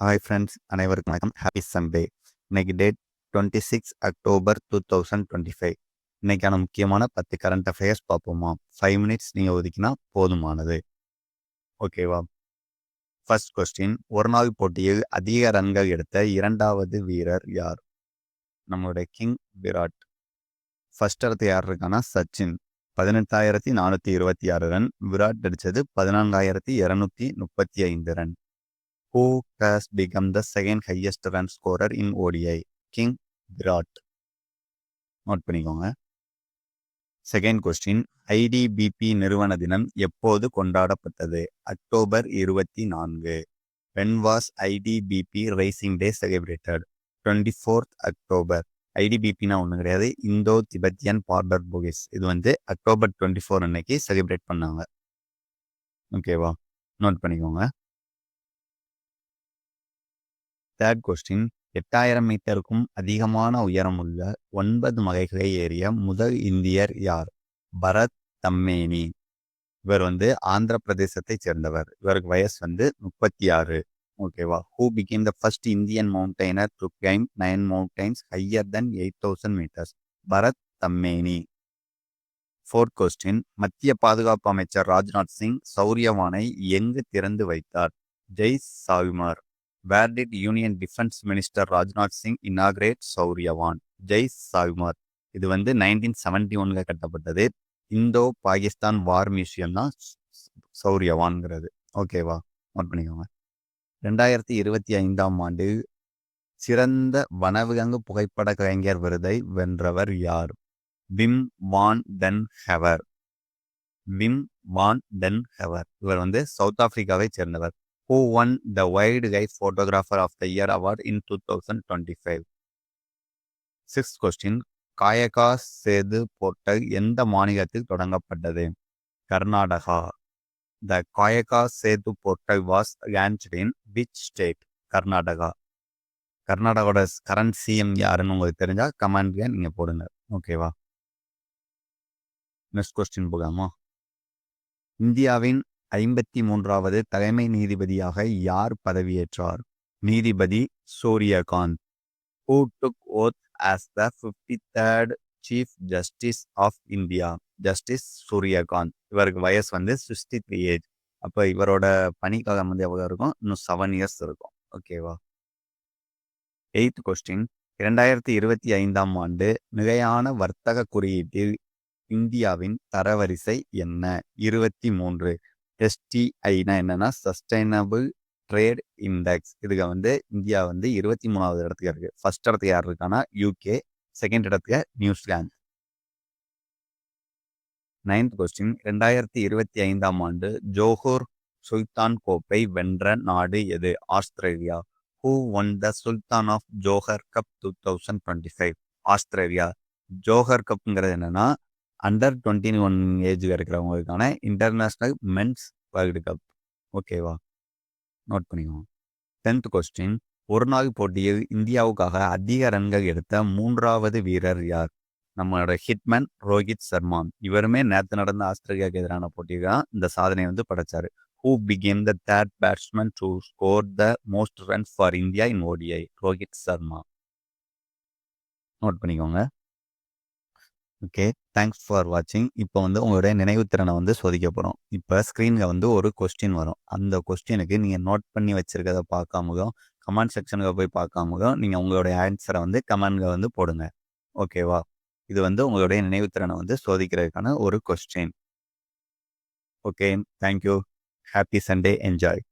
Hi friends அனைவருக்கும் வணக்கம். Happy Sunday இன்னைக்கு date twenty six October two thousand twenty five இன்னைக்கான முக்கியமான பத்து கரண்ட் அஃபேர்ஸ் பார்ப்போமா? ஃபைவ் மினிட்ஸ் நீங்கள் ஒதுக்கினா போதுமானது. ஓகேவா ஃபர்ஸ்ட் கொஸ்டின் ஒரு நாள் போட்டியில் அதிக ரன்கள் எடுத்த இரண்டாவது வீரர் யார்? நம்மளுடைய கிங் விராட் ஃபர்ஸ்ட் இடத்து யார் இருக்கானா சச்சின் பதினெட்டாயிரத்தி நானூற்றி இருபத்தி ஆறு ரன் விராட் அடித்தது பதினான்காயிரத்தி இரநூத்தி முப்பத்தி ஐந்து run who has become the second highest run scorer in ODI king Virat note பண்ணிக்கோங்க. செகண்ட் கொஸ்டின் ஐடிபிபி நிறுவன தினம் எப்போது கொண்டாடப்பட்டது? அக்டோபர் இருபத்தி நான்கு. When was ITBP raising day celebrated twenty fourth October ஐடிபிபினா ஒன்றும் கிடையாது. இந்தோ திபெத்தியன் பார்டர் புகிஸ் இது வந்து அக்டோபர் டுவெண்ட்டி ஃபோர் அன்னைக்கு செலிப்ரேட் பண்ணாங்க. ஓகேவா நோட் பண்ணிக்கோங்க. தேர்ட் கொஸ்டின் எட்டாயிரம் மீட்டருக்கும் அதிகமான உயரமுள்ள ஒன்பது மகைகளை ஏறிய முதல் இந்தியர் யார்? பரத் தம்மேனி. இவர் வந்து ஆந்திர பிரதேசத்தை சேர்ந்தவர். இவருக்கு வயசு வந்து முப்பத்தி ஆறு ஓகேவா who became the first Indian mountaineer to climb nine mountains higher than eight thousand metres Bharath Thammineni. Fourth question மத்திய பாதுகாப்பு அமைச்சர் ராஜ்நாத் சிங் சௌரியவானை எங்கு திறந்து வைத்தார்? Jaisalmer where did union defence minister Rajnath Singh inaugurate சௌரியவான். Jaisalmer இது வந்து நைன்டீன் செவன்டி ஒன்ல கட்டப்பட்டது. இந்தோ பாகிஸ்தான் வார் மியூசியம் தான் சௌரியவான்ங்கிறது. ஓகேவா நோட் பண்ணிக்கோங்க. ரெண்டாயிரத்தி இருபத்தி ஐந்தாம் ஆண்டு சிறந்த வனவிலங்கு புகைப்பட கலைஞர் விருதை வென்றவர் யார்? Wim van den Heever. Wim van den Heever. இவர் வந்து சவுத் ஆப்பிரிக்காவை சேர்ந்தவர். Who won the wildlife photographer of the year award in two thousand twenty five six question Kayaka Setu portal எந்த மாநிலத்தில் தொடங்கப்பட்டது? Karnataka. The Kayaka Setu portal was launched in which state Karnataka. கர்நாடகாவோட current CM யாருன்னு உங்களுக்கு தெரிஞ்சா கமெண்ட்ல நீங்கள் போடுங்க. ஓகேவா நெக்ஸ்ட் கொஸ்டின் போகலாமா? இந்தியாவின் ஐம்பத்தி மூன்றாவது தலைமை நீதிபதியாக யார் பதவியேற்றார்? நீதிபதி Suryakant. Who took oath as the fifty third chief justice of India justice Suryakant. இவருக்கு வயசு வந்து சிக்ஸ்டி த்ரீ ஏஜ் அப்போ இவரோட பணிக்காலம் வந்து எவ்வளோ இருக்கும்? இன்னும் செவன் இயர்ஸ் இருக்கும். ஓகேவா எயித் கொஸ்டின் இரண்டாயிரத்தி இருபத்தி ஐந்தாம் ஆண்டு நிலையான வர்த்தக குறியீட்டில் இந்தியாவின் தரவரிசை என்ன? இருபத்தி மூன்று. எஸ்டிஐனா என்னன்னா சஸ்டைனபிள் ட்ரேட் இண்டெக்ஸ் இதுக்கு வந்து இந்தியா வந்து இருபத்தி மூணாவது இடத்துக்கு இருக்கு. ஃபர்ஸ்ட் இடத்துக்கு யார் இருக்கானா யூகே செகண்ட் இடத்துக்கு நியூசிலாந்து. நைன்த் கொஸ்டின் ரெண்டாயிரத்தி இருபத்தி ஐந்தாம் ஆண்டு ஜோஹோர் சுல்தான் கோப்பை வென்ற நாடு எது? Australia. Who won the sultan of Johor cup two thousand twenty five Australia Johor கப்ங்கிறது என்னன்னா அண்டர் டுவெண்ட்டி ஒன் ஏஜ் இருக்கிறவங்களுக்கான இன்டர்நேஷ்னல் மென்ஸ் வேர்ல்டு கப் ஓகேவா நோட் பண்ணிக்கோங்க. டென்த் கொஸ்டின் ஒரு நாள் போட்டியில் இந்தியாவுக்காக அதிக ரன்கள் எடுத்த மூன்றாவது வீரர் யார்? நம்மளோட ஹிட்மேன் ரோஹித் சர்மா. இவருமே நேற்று நடந்த ஆஸ்திரேலியாவுக்கு எதிரான போட்டியில் தான் இந்த சாதனை வந்து படைச்சார். Who became the third batsman to score the most runs for India in ODI Rohit Sharma. Note பண்ணிக்கோங்க. ஓகே தேங்க்ஸ் ஃபார் வாட்சிங் இப்போ வந்து உங்களுடைய நினைவுத்திறனை வந்து சோதிக்க போகிறோம் இப்போ ஸ்க்ரீனில் வந்து ஒரு கொஸ்டின் வரும். அந்த கொஸ்டினுக்கு நீங்கள் நோட் பண்ணி வச்சுருக்கத பார்க்காமலும் கமெண்ட் செக்ஷனுக்கு போய் பார்க்காமலும் நீங்கள் உங்களுடைய ஆன்சரை வந்து கமெண்ட்டில் வந்து போடுங்க. ஓகேவா இது வந்து உங்களுடைய நினைவுத்திறனை வந்து சோதிக்கிறதுக்கான ஒரு question okay thank you happy Sunday enjoy